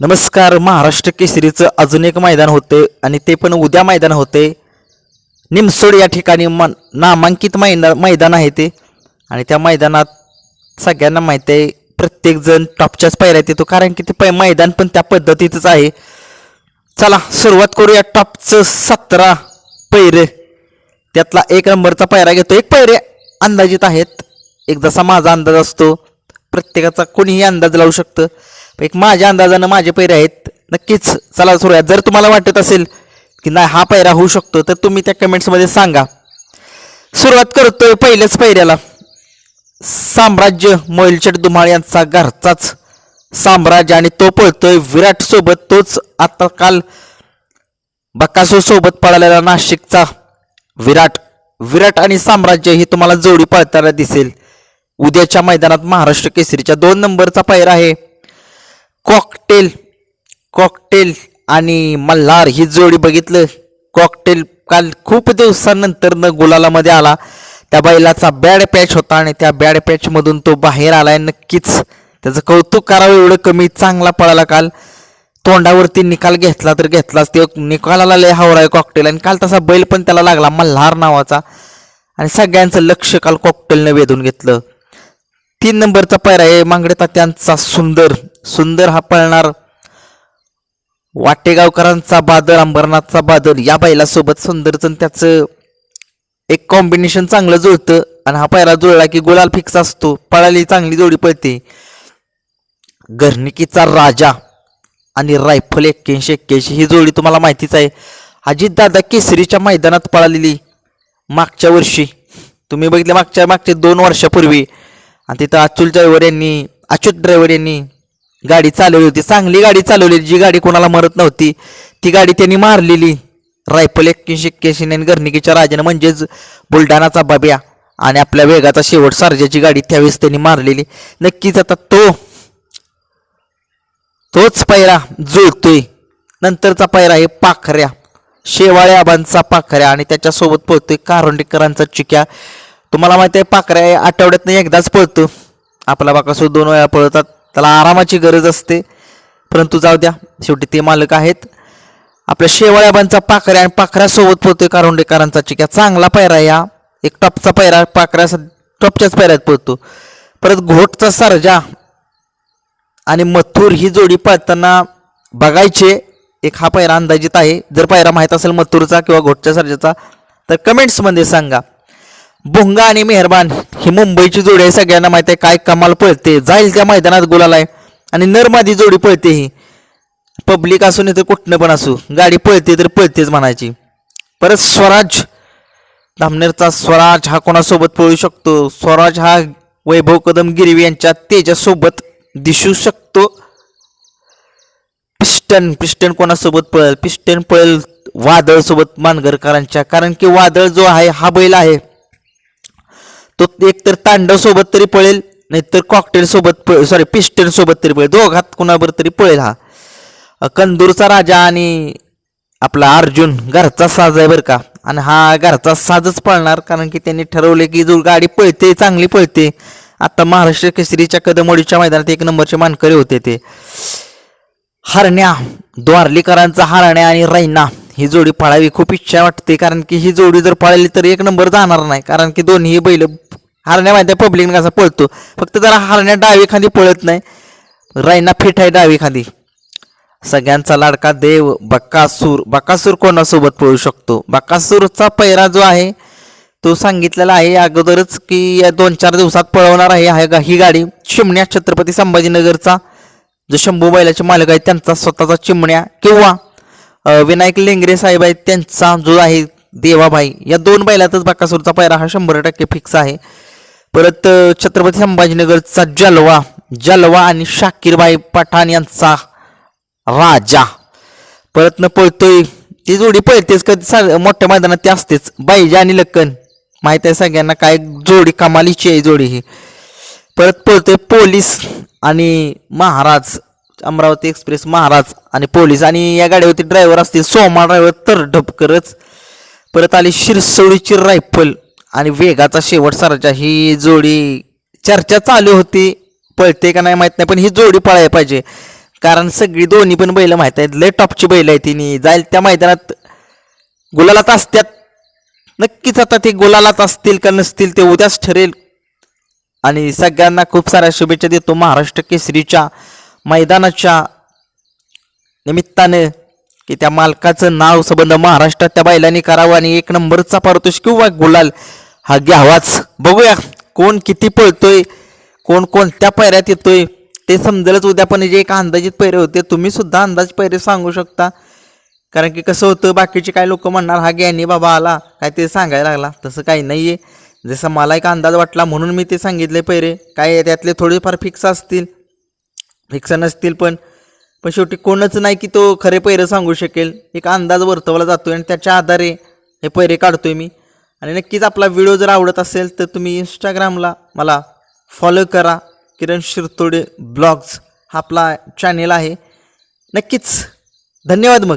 नमस्कार महाराष्ट्र केसरीचं अजून एक मैदान होते आणि ते पण उद्या मैदान होते. निमसोड या ठिकाणी म नामांकित मैदा मैदान आहे ते. आणि त्या मैदानात सगळ्यांना माहिती आहे प्रत्येकजण टॉपच्याच पायऱ्यात येतो कारण की ते पै मैदान पण त्या पद्धतीतच आहे. चला सुरुवात करूया टॉपचं सतरा पैरे. त्यातला एक नंबरचा पायरा घेतो. एक पैरे अंदाजित आहेत. एक जसा माझा अंदाज असतो. प्रत्येकाचा कोणीही अंदाज लावू शकतं. एक माझ्या अंदाजानं माझे पैरे आहेत. नक्कीच चला सुरुवात. जर तुम्हाला वाटत असेल की नाही हा पैरा होऊ शकतो तर तुम्ही त्या कमेंट्समध्ये सांगा. सुरुवात करतोय पहिल्याच पैऱ्याला. साम्राज्य मोलचट दुमाळ यांचा घरचाच साम्राज्य आणि तो पळतोय विराट सोबत. तोच आता काल बकासो सोबत पळालेला नाशिकचा विराट. विराट आणि साम्राज्य ही तुम्हाला जोडी पळताना दिसेल. उद्याच्या मैदानात महाराष्ट्र केसरीच्या दोन नंबरचा पायरा आहे. कॉकटेल कॉकटेल आणि मल्हार ही जोडी बघितलं. कॉकटेल काल खूप दिवसानंतर न गुलालामध्ये आला. त्या बैलाचा बॅड पॅच होता आणि त्या बॅड पॅचमधून तो बाहेर आलाय नक्कीच. त्याचं कौतुक करावं एवढं कमी चांगला पळाला काल. तोंडावरती निकाल घेतला तर घेतलाच. ते निकालाला लय हावराय कॉकटेल. आणि काल तसा बैल पण त्याला लागला मल्हार नावाचा. आणि सगळ्यांचं लक्ष काल कॉकटेलनं वेधून घेतलं. तीन नंबरचा पायरा आहे. मांगडे तात्यांचा सुंदर सुंदर हा पळणार. वाटेगावकरांचा बादल अंबरनाथचा बादल या बैलासोबत सुंदरचं त्याचं एक कॉम्बिनेशन चांगलं जुळतं. आणि हा पायरा जुळला की गुलाल फिक्स असतो. पळाली चांगली जोडी पळते. घरनिकीचा राजा आणि रायफल एक्क्याऐंशी एक्क्याऐंशी ही जोडी तुम्हाला माहितीच आहे. अजितदादा केसरीच्या मैदानात पळालेली मागच्या वर्षी. तुम्ही बघितले मागच्या मागच्या दोन वर्षापूर्वी. आणि तिथं अचुल ड्रायव्हर यांनी अच्युत ड्रायव्हर यांनी गाडी चालवली होती. चांगली गाडी चालवली. जी गाडी कोणाला मरत नव्हती ती गाडी त्यांनी मारलेली. रायफल एक्क्याऐंशी एक्क्याऐंशी आणि गर्निकीच्या राजाने म्हणजेच बुलढाणाचा बाब्या आणि आपल्या वेगाचा शेवट सारजाची गाडी त्यावेळेस त्यांनी मारलेली. नक्कीच आता तो तोच पायरा जुळतोय. नंतरचा पायरा आहे पाखऱ्या. शेवाळे आबांचा पाखऱ्या आणि त्याच्यासोबत पळतोय कारोंडेकरांचा चिक्या. तुम्हाला माहिती आहे पाखऱ्या आठवड्यातनं एकदाच पळतो. आपला बाकासो दोन वेळा पळतात. त्याला आरामाची गरज असते. परंतु जाऊ द्या शेवटी ते मालक आहेत. आपल्या शेवाळ्याबांचा पाखऱ्या आणि पाखऱ्यासोबत पोहतोय कारोंडेकरांचा चिक्या. चांगला पायरा या. एक टॉपचा पायरा पाखऱ्या टॉपच्याच पायऱ्यात पोहतो परत घोटचा सरजा आणि मथुर ही जोडी पाळताना बघायचे. एक हा पायरा अंदाजित आहे. जर पायरा माहीत असेल मथुरचा किंवा घोटच्या सरजाचा तर कमेंट्समध्ये सांगा. भुंगा आणि मेहरबान ही मुंबईची जोडी आहे. सगळ्यांना माहिती आहे काय कमाल पळते. जाईल त्या मैदानात गुलाल आहे आणि नरमादी जोडी पळते ही. पब्लिक असू नाही तर कुठनं पण असू. गाडी पळते तर पळतेच म्हणायची. परत स्वराज. धामनेरचा स्वराज हा कोणासोबत पळू शकतो? स्वराज हा वैभव कदम गिरवी यांच्या तेजासोबत दिसू शकतो. पिस्टन पिस्टन कोणासोबत पळेल? पिस्टन पळेल वादळ सोबत मानगरकरांच्या. कारण की वादळ जो आहे हा बैल आहे. तो एकतर तांडव सोबत तरी पळेल नाहीतर कॉकटेल सोबत सॉरी पिस्टन सोबत तरी पळेल. दोघात कुणाबर तरी पळेल हा. कंदूरचा राजा आणि आपला अर्जुन घरचा साज आहे बरं का. आणि हा घरचा साजच पळणार कारण की त्यांनी ठरवले की जो गाडी पळते चांगली पळते. आता महाराष्ट्र केसरीच्या कदमोडीच्या मैदानात एक नंबरचे मानकरी होते ते. हरण्या द्वारलीकरांचा हरण्या आणि रैना. ही जोडी पळावी खूप इच्छा वाटते कारण की ही जोडी जर पळाली तर एक नंबर जाणार नाही कारण की दोन्ही बैल हरण्या माहिती आहे पब्लिक कसा पळतो. फक्त जरा हरण्या डावी खांदी पळत नाही. राईना फिट आहे डावी खांदी. सगळ्यांचा लाडका देव बक्कासूर बकासूर कोणासोबत पळू शकतो? बक्कासूरचा पैरा जो आहे तो सांगितलेला आहे अगोदरच की या दोन चार दिवसात पळवणार आहे हा गा- ही गाडी? चिमण्या छत्रपती संभाजीनगरचा. जो शंभू बैलाचे मालक आहेत त्यांचा स्वतःचा चिमण्या किंवा विनायक लेंगरे साहेब आहेत त्यांचा जो आहे देवाबाई या दोन बैलातच बक्कासूरचा पैरा हा शंभर टक्के फिक्स आहे. परत छत्रपती संभाजीनगरचा जलवा जलवा आणि शाकीरबाई पठाण यांचा राजा. परत न पळतोय ती जोडी पळतेच कधी सा- मोठ्या मैदानात ती असतेच. बाईजा आणि लक्कन माहीत आहे सगळ्यांना काय जोडी कमालीची आहे जोडी ही. परत पळतोय पोलीस आणि महाराज अमरावती एक्सप्रेस महाराज आणि पोलीस. आणि या गाडीवरती ड्रायव्हर असतील सोमा ड्रायव्हर तर ढपकरच परत आली शिरसवडीची रायफल आणि वेगाचा शेवट सरजा ही जोडी चर्चा चालू होती. पळते का नाही माहीत नाही पण ही जोडी पळायला पाहिजे. कारण सगळी दोन्ही पण बैलं माहीत आहेत. लय टॉपची बैल आहे तिने जाईल त्या मैदानात गुलालात असत्यात. नक्कीच आता ते गुलालात असतील का नसतील ते उद्याच ठरेल. आणि सगळ्यांना खूप साऱ्या शुभेच्छा देतो महाराष्ट्र केसरीच्या मैदानाच्या निमित्ताने की त्या मालकाचं नाव संबंध महाराष्ट्रात त्या बैलांनी करावं आणि एक नंबरचा पारितोषिक किंवा गुलाल हा घ्यावाच. बघूया कोण किती पळतोय कोण कोणत्या पैऱ्यात येतोय. ते समजेलच उद्या पण जे एक अंदाजित पैरे होते तुम्ही सुद्धा अंदाज पैरे सांगू शकता. कारण की कसं होतं बाकीचे काय लोक म्हणणार हा ज्ञानी बाबा आला. काय ते सांगायला लागला. तसं काही नाही आहे जसं मला एक अंदाज वाटला म्हणून मी ते सांगितले पैरे काय त्यातले थोडेफार फिक्स असतील. फिक्स नसतील पण पण शेवटी कोणच नाही की तो खरे पैरे सांगू शकेल. एक अंदाज वर्तवला जातोय आणि त्याच्या आधारे हे पैरे काढतोय मी. आणि नक्कीच आपला व्हिडिओ जर आवडत असेल तर तुम्ही इंस्टाग्रामला मला फॉलो करा. किरण शिरतोडे ब्लॉग्स हा आपला चॅनेल आहे. नक्कीच. धन्यवाद मग.